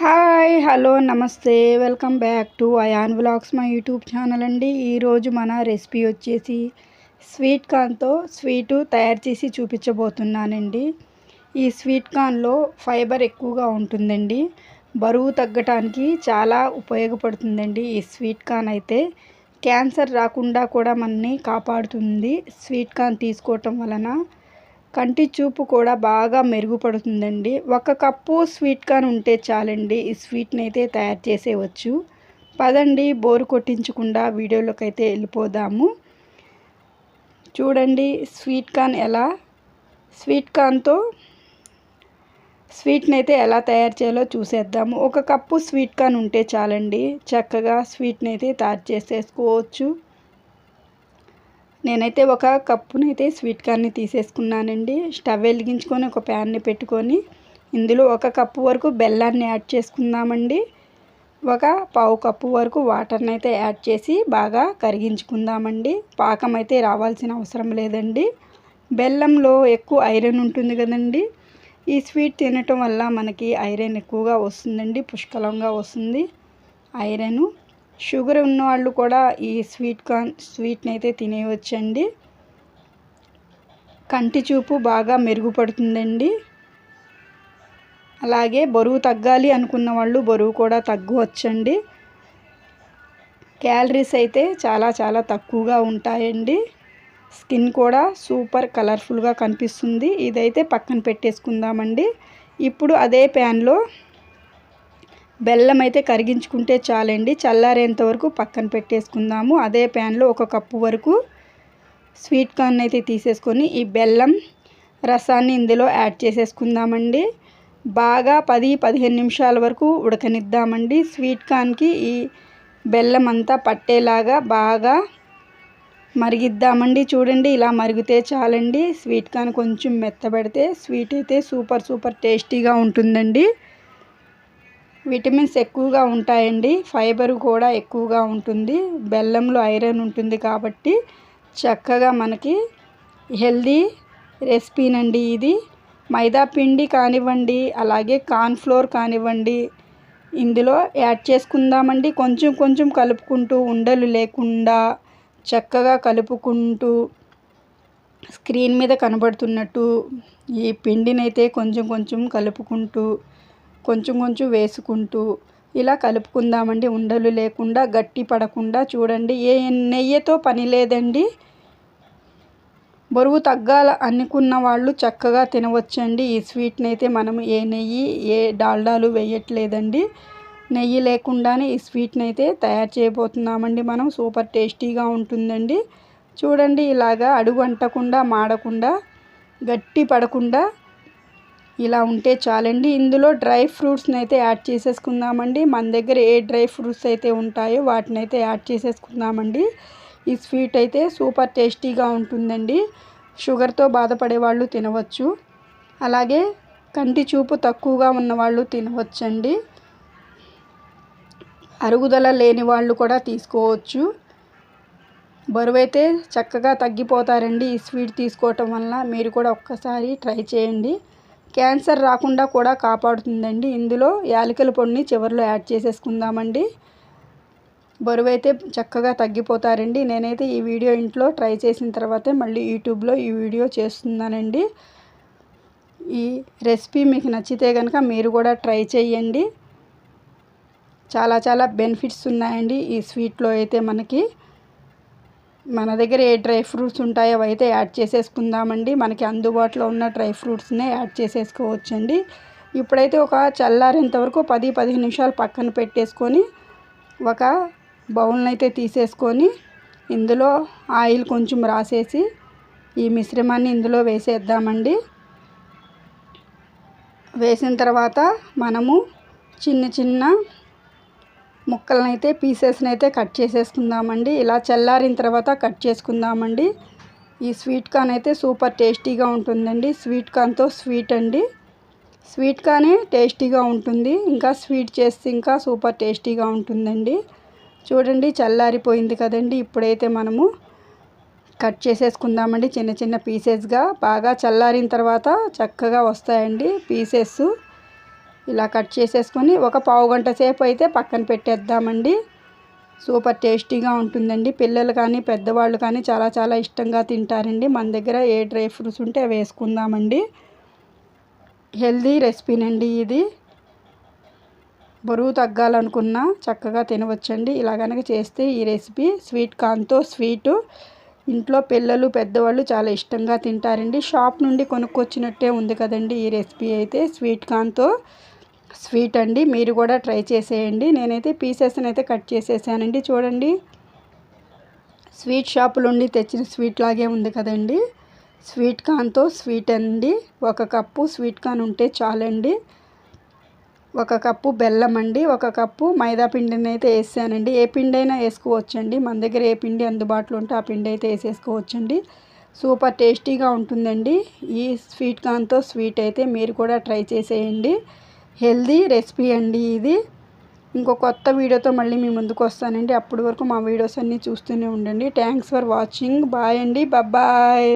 Hi hello నమస్తే. Welcome back to Ayaan vlogs మా YouTube channel అండి. ఈరోజు మన రెసిపీ వచ్చేసి స్వీట్ కార్న్తో స్వీటు తయారు చేసి చూపించబోతున్నానండి. ఈ స్వీట్ కార్న్లో ఫైబర్ ఎక్కువగా ఉంటుందండి. బరువు తగ్గటానికి చాలా ఉపయోగపడుతుందండి ఈ స్వీట్ కార్న్ అయితే. క్యాన్సర్ రాకుండా కూడా మనని కాపాడుతుంది స్వీట్ కార్న్ తీసుకోవటం వలన. కంటి చూపు కూడా బాగా మెరుగుపడుతుందండి. ఒక కప్పు స్వీట్ కార్న్ ఉంటే చాలండి ఈ స్వీట్ని అయితే తయారు చేసేవచ్చు పదండి బోరు కొట్టించకుండా వీడియోలోకి అయితే వెళ్ళిపోదాము. చూడండి స్వీట్ కార్న్ ఎలా స్వీట్ కార్న్తో స్వీట్ని అయితే ఎలా తయారు చేయాలో చూసేద్దాము. ఒక కప్పు స్వీట్ కార్న్ ఉంటే చాలండి చక్కగా స్వీట్ని అయితే తయారు చేసేసుకోవచ్చు. నేనైతే ఒక కప్పునైతే స్వీట్ కార్న్ని తీసేసుకున్నానండి. స్టవ్ వెలిగించుకొని ఒక ప్యాన్ని పెట్టుకొని ఇందులో ఒక కప్పు వరకు బెల్లాన్ని యాడ్ చేసుకుందామండి. ఒక పావు కప్పు వరకు వాటర్ని అయితే యాడ్ చేసి బాగా కరిగించుకుందామండి. పాకం అయితే రావాల్సిన అవసరం లేదండి. బెల్లంలో ఎక్కువ ఐరన్ ఉంటుంది కదండి. ఈ స్వీట్ తినటం వల్ల మనకి ఐరన్ ఎక్కువగా వస్తుందండి పుష్కలంగా వస్తుంది. ఐరను షుగర్ ఉన్నవాళ్ళు కూడా ఈ స్వీట్ కార్న్ స్వీట్ని అయితే తినేయవచ్చండి. కంటి చూపు బాగా మెరుగుపడుతుందండి. అలాగే బరువు తగ్గాలి అనుకున్న వాళ్ళు బరువు కూడా తగ్గవచ్చండి. క్యాలరీస్ అయితే చాలా చాలా తక్కువగా ఉంటాయండి. స్కిన్ కూడా సూపర్ కలర్ఫుల్గా కనిపిస్తుంది. ఇదైతే పక్కన పెట్టేసుకుందామండి. ఇప్పుడు అదే ప్యాన్లో బెల్లం అయితే కరిగించుకుంటే చాలండి. చల్లారేంత వరకు పక్కన పెట్టేసుకుందాము. అదే ప్యాన్లో ఒక కప్పు వరకు స్వీట్ కార్న్ అయితే తీసేసుకొని ఈ బెల్లం రసాన్ని ఇందులో యాడ్ చేసేసుకుందామండి. బాగా పది పదిహేను నిమిషాల వరకు ఉడకనిద్దామండి. స్వీట్ కార్న్కి ఈ బెల్లం అంతా పట్టేలాగా బాగా మరిగిద్దామండి. చూడండి ఇలా మరిగితే చాలండి. స్వీట్ కార్న్ కొంచెం మెత్తబడితే స్వీట్ అయితే సూపర్ సూపర్ టేస్టీగా ఉంటుందండి. విటమిన్స్ ఎక్కువగా ఉంటాయండి. ఫైబర్ కూడా ఎక్కువగా ఉంటుంది. బెల్లంలో ఐరన్ ఉంటుంది కాబట్టి చక్కగా మనకి హెల్దీ రెసిపీనండి ఇది. మైదా పిండి కానివ్వండి అలాగే కార్న్ఫ్లోర్ కానివ్వండి ఇందులో యాడ్ చేసుకుందామండి. కొంచెం కొంచెం కలుపుకుంటూ ఉండలు లేకుండా చక్కగా కలుపుకుంటూ స్క్రీన్ మీద కనబడుతున్నట్టు ఈ పిండినైతే కొంచెం కొంచెం కలుపుకుంటూ కొంచెం కొంచెం వేసుకుంటూ ఇలా కలుపుకుందామండి. ఉండలు లేకుండా గట్టి పడకుండా చూడండి. ఏ నెయ్యితో పని లేదండి. బరువు తగ్గాల అనుకున్న వాళ్ళు చక్కగా తినవచ్చండి. ఈ స్వీట్ని అయితే మనం ఏ నెయ్యి ఏ డాల్డాలు వేయట్లేదండి. నెయ్యి లేకుండానే ఈ స్వీట్ని అయితే తయారు చేయబోతున్నామండి మనం. సూపర్ టేస్టీగా ఉంటుందండి. చూడండి ఇలాగా అడుగు అంటకుండా మాడకుండా గట్టి పడకుండా ఇలా ఉంటే చాలండి. ఇందులో డ్రై ఫ్రూట్స్ని అయితే యాడ్ చేసేసుకుందామండి. మన దగ్గర ఏ డ్రై ఫ్రూట్స్ అయితే ఉంటాయో వాటిని అయితే యాడ్ చేసేసుకుందామండి. ఈ స్వీట్ అయితే సూపర్ టేస్టీగా ఉంటుందండి. షుగర్తో బాధపడే వాళ్ళు తినవచ్చు. అలాగే కంటి చూపు తక్కువగా ఉన్నవాళ్ళు తినవచ్చండి. అరుగుదల లేని వాళ్ళు కూడా తీసుకోవచ్చు. బరువైతే చక్కగా తగ్గిపోతారండి ఈ స్వీట్ తీసుకోవటం వల్ల మీరు కూడా ఒక్కసారి ట్రై చేయండి. క్యాన్సర్ రాకుండా కూడా కాపాడుతుందండి. ఇందులో యాలకుల పొడిని చివరిలో యాడ్ చేసేసుకుందామండి. బరువు అయితే చక్కగా తగ్గిపోతారండి. నేనైతే ఈ వీడియో ఇంట్లో ట్రై చేసిన తర్వాతే మళ్ళీ యూట్యూబ్లో ఈ వీడియో చేస్తున్నానండి. ఈ రెసిపీ మీకు నచ్చితే కనుక మీరు కూడా ట్రై చేయండి చాలా చాలా బెనిఫిట్స్ ఉన్నాయండి ఈ స్వీట్లో అయితే మనకి. మన దగ్గర ఏ డ్రై ఫ్రూట్స్ ఉంటాయో అవి అయితే యాడ్ చేసేసుకుందామండి. మనకి అందుబాటులో ఉన్న డ్రై ఫ్రూట్స్నే యాడ్ చేసేసుకోవచ్చండి. ఇప్పుడైతే ఒక చల్లారేంత వరకు పది పదిహేను నిమిషాలు పక్కన పెట్టేసుకొని ఒక బౌల్ని అయితే తీసేసుకొని ఇందులో ఆయిల్ కొంచెం రాసేసి ఈ మిశ్రమాన్ని ఇందులో వేసేద్దామండి. వేసిన తర్వాత మనము చిన్న చిన్న ముక్కలను అయితే పీసెస్ని అయితే కట్ చేసేసుకుందామండి. ఇలా చల్లారిన తర్వాత కట్ చేసుకుందామండి. ఈ స్వీట్ కార్న్ అయితే సూపర్ టేస్టీగా ఉంటుందండి. స్వీట్ కార్న్తో స్వీట్ అండి. స్వీట్ కానీ టేస్టీగా ఉంటుంది. ఇంకా స్వీట్ చేస్తే ఇంకా సూపర్ టేస్టీగా ఉంటుందండి. చూడండి చల్లారిపోయింది కదండి. ఇప్పుడైతే మనము కట్ చేసేసుకుందామండి. చిన్న చిన్న పీసెస్గా. బాగా చల్లారిన తర్వాత చక్కగా వస్తాయండి పీసెస్ ఇలా కట్ చేసేసుకొని ఒక పావు గంట సేపు అయితే పక్కన పెట్టేద్దామండి. సూపర్ టేస్టీగా ఉంటుందండి. పిల్లలు కానీ పెద్దవాళ్ళు కానీ చాలా చాలా ఇష్టంగా తింటారండి. మన దగ్గర ఏ డ్రై ఫ్రూట్స్ ఉంటే అవి వేసుకుందామండి. హెల్దీ రెసిపీనండి ఇది. బరువు తగ్గాలనుకున్నా చక్కగా తినవచ్చండి. ఇలా కనుక చేస్తే ఈ రెసిపీ స్వీట్ కార్న్తో స్వీటు. ఇంట్లో పిల్లలు పెద్దవాళ్ళు చాలా ఇష్టంగా తింటారండి. షాప్ నుండి కొనుక్కొచ్చినట్టే ఉంది కదండి ఈ రెసిపీ అయితే. స్వీట్ కార్న్తో స్వీట్ అండి మీరు కూడా ట్రై చేసేయండి. నేనైతే పీసెస్ని అయితే కట్ చేసేసానండి చూడండి. స్వీట్ షాపు నుండి తెచ్చిన స్వీట్ లాగే ఉంది కదండి. స్వీట్ కార్న్తో స్వీట్ అండి ఒక కప్పు స్వీట్ కార్న్ ఉంటే చాలండి. ఒక కప్పు బెల్లం అండి ఒక కప్పు మైదా పిండిని అయితే వేసానండి. ఏ పిండి అయినా వేసుకోవచ్చండి మన దగ్గర ఏ పిండి అందుబాటులో ఉంటే ఆ పిండి అయితే వేసేసుకోవచ్చండి. సూపర్ టేస్టీగా ఉంటుందండి. ఈ స్వీట్ కార్న్తో స్వీట్ అయితే మీరు కూడా ట్రై చేసేయండి. హెల్దీ రెసిపీ అండి ఇది. ఇంకో కొత్త వీడియోతో మళ్ళీ మీ ముందుకు వస్తానండి. అప్పటి వరకు మా వీడియోస్ అన్నీ చూస్తూనే ఉండండి. థ్యాంక్స్ ఫర్ వాచింగ్ బాయ్ అండి. బాయ్